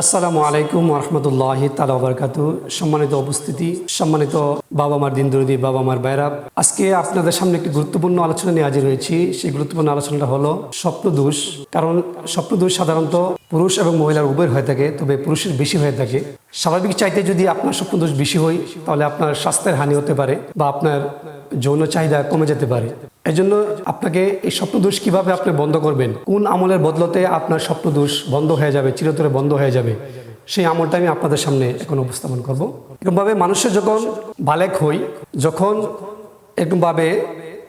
আসসালামু আলাইকুম রহমতুল্লাহ তালা বরকাতু সম্মানিত উপস্থিতি, সম্মানিত বাবা মার দিন দরদি বাবা মার বাইরা আজকে আপনাদের সামনে একটি গুরুত্বপূর্ণ আলোচনা নিয়ে হাজির হয়েছি। সেই গুরুত্বপূর্ণ আলোচনাটা হলো স্বপ্নদোষ, কারণ স্বপ্নদোষ সাধারণত পুরুষ এবং মহিলার উভয় হয়ে থাকে, তবে পুরুষের বেশি হয়ে থাকে। স্বাভাবিক চাইতে যদি আপনার স্বপ্নদোষ বেশি হয়, তাহলে আপনার স্বাস্থ্যের হানি হতে পারে বা আপনার যৌন চাহিদা কমে যেতে পারে। এজন্য আপনাকে এই স্বপ্নদোষ কীভাবে আপনি বন্ধ করবেন? কোন আমলের বদলতে আপনার স্বপ্নদোষ বন্ধ হয়ে যাবে, চিরতরে বন্ধ হয়ে যাবে? সেই আমলটা আমি আপনাদের সামনে এখন উপস্থাপন করব। এরকমভাবে মানুষের যখন বালেক হই, যখন এরকমভাবে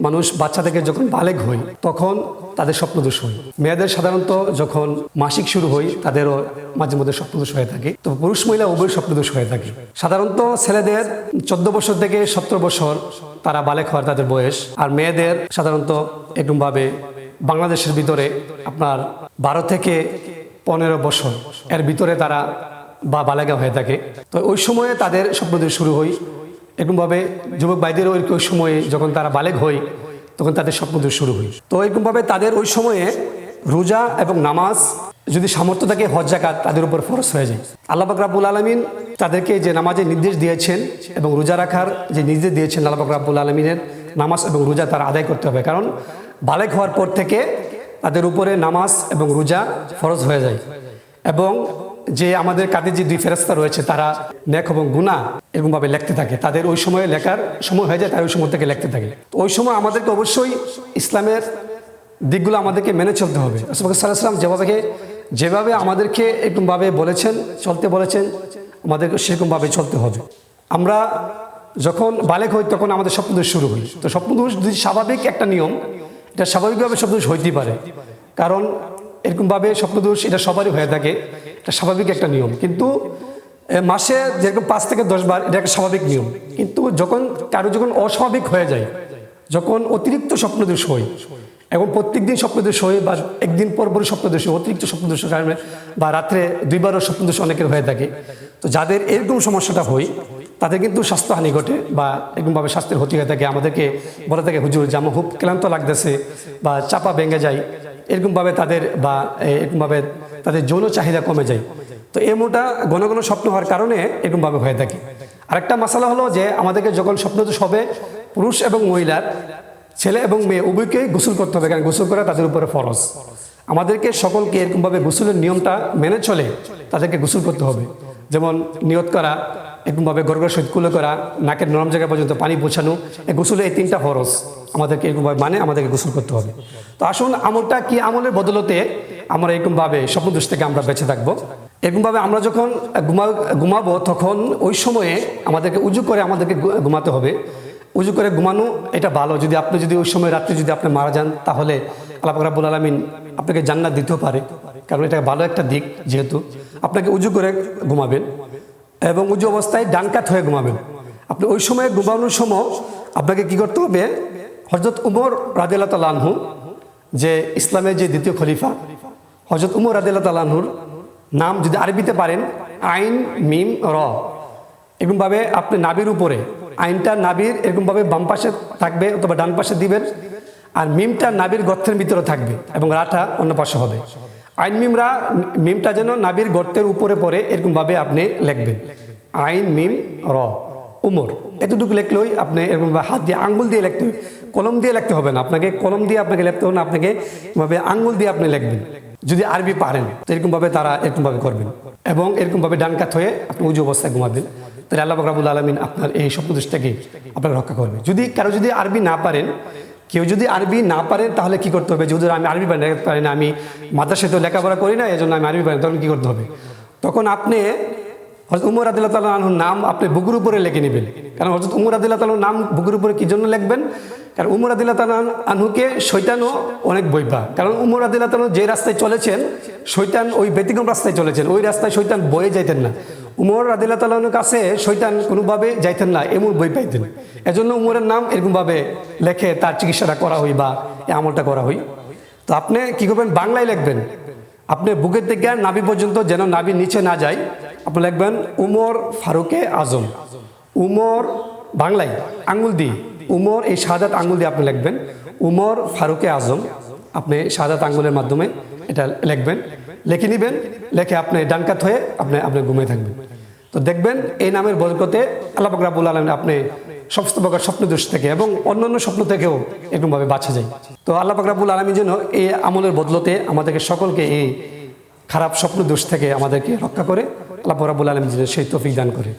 মানুষ বাচ্চা থেকে যখন বালেক হই, তখন তাদের স্বপ্নদোষ হয়। মেয়েদের সাধারণত যখন মাসিক শুরু হয়, তাদেরও মাঝে মধ্যে স্বপ্নদোষ হয়ে থাকে। তো পুরুষ মহিলা উভয় স্বপ্নদোষ হয়ে থাকে। সাধারণত ছেলেদের চোদ্দ বছর থেকে সতেরো বছর তারা বালেক হওয়ার তাদের বয়স। আর মেয়েদের সাধারণত এরকমভাবে বাংলাদেশের ভিতরে আপনার বারো থেকে পনেরো বছর। এর ভিতরে তারা বা বালেগা হয়ে থাকে। তো ওই সময়ে তাদের স্বপ্নদোষ শুরু হয়। এরকমভাবে যুবক ভাইদেরও ওই সময়ে যখন তারা বালেক হয় তখন তাদের স্বপ্নদোষ শুরু হয়। তো এরকমভাবে তাদের ওই সময়ে রোজা এবং নামাজ যদি সামর্থ্য থাকে, হজ জাকাত তাদের উপর ফরস হয়ে যায়। আল্লাহ পাক রাব্বুল আলমিন তাদেরকে যে নামাজের নির্দেশ দিয়েছেন এবং রোজা রাখার যে নির্দেশ দিয়েছেন আল্লাহ পাক রাব্বুল আলমিনের, নামাজ এবং রোজা তারা আদায় করতে হবে। কারণ বালেক হওয়ার পর থেকে তাদের উপরে নামাজ এবং রোজা ফরজ হয়ে যায়। এবং যে আমাদের কাঁধে যে দুই ফেরস্তা রয়েছে, তারা নেক এবং গুণা এরকমভাবে লিখতে থাকে। তাদের ওই সময়ে লেখার সময় হয়ে যায়, তার ওই সময় থেকে লিখতে থাকে। ওই সময় আমাদেরকে অবশ্যই ইসলামের দিকগুলো আমাদেরকে মেনে চলতে হবে। সাল্লাম যেভাবে যেভাবে আমাদেরকে এরকমভাবে বলেছেন, চলতে বলেছেন, আমাদেরকে সেরকমভাবে চলতে হবে। আমরা যখন বালেক হই, তখন আমাদের স্বপ্নদোষ শুরু হই তো স্বপ্নদোষ যদি স্বাভাবিক একটা নিয়ম, এটা স্বাভাবিকভাবে স্বপ্নদোষ হইতেই পারে। কারণ এরকমভাবে স্বপ্নদোষ এটা সবারই হয়ে থাকে। এটা স্বাভাবিক একটা নিয়ম। কিন্তু মাসে যেরকম পাঁচ থেকে দশ বার, এটা একটা স্বাভাবিক নিয়ম। কিন্তু যখন কারও যখন অস্বাভাবিক হয়ে যায়, যখন অতিরিক্ত স্বপ্নদোষ হয়, এবং প্রত্যেক দিন স্বপ্নদোষ হয় বা একদিন পর পর স্বপ্নদোষ হয়, অতিরিক্ত স্বপ্নদোষের কারণে বা রাত্রে দুইবারও স্বপ্নদোষ অনেকের হয়ে থাকে। তো যাদের এরকম সমস্যাটা হয়, তাদের কিন্তু স্বাস্থ্যহানি ঘটে বা এরকমভাবে স্বাস্থ্যের ক্ষতি হয়ে থাকে। আমাদেরকে বলে থাকে, হুজুর, যে আমার খুব ক্লান্ত লাগতেছে বা চাপা ভেঙে যায়। এরকমভাবে তাদের বা এরকমভাবে তাদের যৌন চাহিদা কমে যায়। তো এমনটা ঘন ঘন স্বপ্ন হওয়ার কারণে এরকমভাবে হয়ে থাকে। আরেকটা মশালা হলো যে আমাদেরকে যখন স্বপ্ন তো সবে পুরুষ এবং মহিলার, ছেলে এবং মেয়ে উভয়কেই গোসল করতে হবে কারণ গোসল করা তাদের উপরে ফরজ। আমাদেরকে সকলকে এরকমভাবে গোসলের নিয়মটা মেনে চলে তাদেরকে গোসল করতে হবে। যেমন নিয়ত করা, এরকমভাবে গরগর সহিত কুলো করা, নাকের নরম জায়গা পর্যন্ত পানি পৌঁছানো, এই গোসলের এই তিনটা ফরজ। আমাদেরকে এরকমভাবে মানে আমাদেরকে গোসল করতে হবে। তো আসুন, আমলটা কি আমলের বদলতে আমরা এরকমভাবে স্বপ্নদোষ থেকে আমরা বেঁচে থাকব। এরকমভাবে আমরা যখন ঘুমা ঘুমাবো, তখন ওই সময়ে আমাদেরকে উজু করে আমাদেরকে ঘুমাতে হবে। উজু করে ঘুমানো এটা ভালো। যদি আপনি যদি ওই সময় রাত্রে যদি আপনি মারা যান, তাহলে আল্লাহ পাক রাব্বুল আলমিন আপনাকে জান্নাত দিতেও পারে। কারণ এটা ভালো একটা দিক যেহেতু। আপনাকে উজু করে ঘুমাবেন এবং উজু অবস্থায় ডান কাত হয়ে ঘুমাবেন। আপনি ওই সময় ঘুমানোর সময় আপনাকে কি করতে হবে? হজরত উমর রাজিয়াল্লাহ তালাহু যে ইসলামের যে দ্বিতীয় খলিফা হজরত উমর রাজিয়াল্লাহ তালাহুর নাম যদি আরবিতে পারেন, আইন, মিম, র। এরকমভাবে আপনি নাবির উপরে, আইনটা নাবির এরকমভাবে বাম পাশে থাকবে অথবা ডান পাশে দিবেন, আর মিমটা নাবির গর্তের ভিতরে থাকবে এবং রাটা অন্য পাশে হবে। আইন মিমরা, মিমটা যেন নাবির গর্তের উপরে পড়ে এরকমভাবে আপনি লিখবেন। আইন, মিম, র। উমর। এতটুকু লিখলেই আপনি এরকম হাত দিয়ে আঙ্গুল দিয়ে লিখতে কলম দিয়ে লিখতে হবে না। আপনাকে কলম দিয়ে আপনাকে লিখতে হবে না, আপনাকে এভাবে আঙ্গুল দিয়ে আপনি লিখবেন। যদি আরবি পারেন, তো এরকমভাবে তারা এরকমভাবে করবেন। এবং এরকমভাবে ডান কাত হয়ে আপনি উজু অবস্থায় ঘুমাবেন। তাহলে আল্লাহ রাবুল আলমিন আপনার এই স্বপ্নদোষ থেকে আপনাকে রক্ষা করবে। যদি কারও যদি আরবি না পারেন, কেউ যদি আরবি না পারেন, তাহলে কি করতে হবে? যদি আমি আরবি পারি না, আমি মাদ্রাসায় তো লেখাপড়া করি না এই জন্য আমি আরবি পারি তখন কি করতে হবে? তখন আপনি হজরত উমর আদিল্লাহ তালুর নাম আপনি বুকুর উপরে লিখে নেবেন। কারণ হজরত উমর আদিল্লাহ তালুর নাম বুকুর উপরে কি জন্য লিখবেন? কারণ উমর আদিল্লাহ তাল আনহুকে শৈতানও অনেক বইবা। কারণ উমর আদিল্লাহ তালু যে রাস্তায় চলেছেন শৈতান ওই ব্যতিক্রম রাস্তায় চলেছেন, ওই রাস্তায় শৈতান বয়ে যাইতেন না। উমর আদিল্লাহ তালুর কাছে শৈতান কোনোভাবে যাইতেন না, এমন বই পাইতেন। এজন্য উমরের নাম এরকমভাবে লেখে তার চিকিৎসাটা করা হই বা এই আমলটা করা হই। তো আপনি কি করবেন? বাংলায় লিখবেন। আপনি বুকের থেকে নাভি পর্যন্ত যেন নাভি নিচে না যায় আপনি লিখবেন উমর ফারুকে আজম। উমর বাংলায়, আঙ্গুল দিয়ে। উমর এই শাহাদাত আঙ্গুল দিয়ে আপনি লিখবেন। উমর ফারুকে আজম, আপনি শাহাদাত আঙ্গুলের মাধ্যমে এটা লিখবেন। লিখে নেবেন, লিখে আপনি ডানকাত হয়ে আপনি আপনি ঘুমিয়ে থাকবেন। তো দেখবেন এই নামের বরকতে আল্লাহ পাক রাব্বুল আলমিন আপনি সমস্ত প্রকার স্বপ্ন দোষ থেকে এবং অন্যান্য স্বপ্ন থেকেও এরকমভাবে বাঁচা যায়। তো আল্লাহ পাক রাব্বুল আলমী যেন এই আমলের বদলতে আমাদেরকে সকলকে এই খারাপ স্বপ্ন দোষ থেকে আমাদেরকে রক্ষা করে। আল্লাহ রাবুল আলম সেই তফিক দান করে।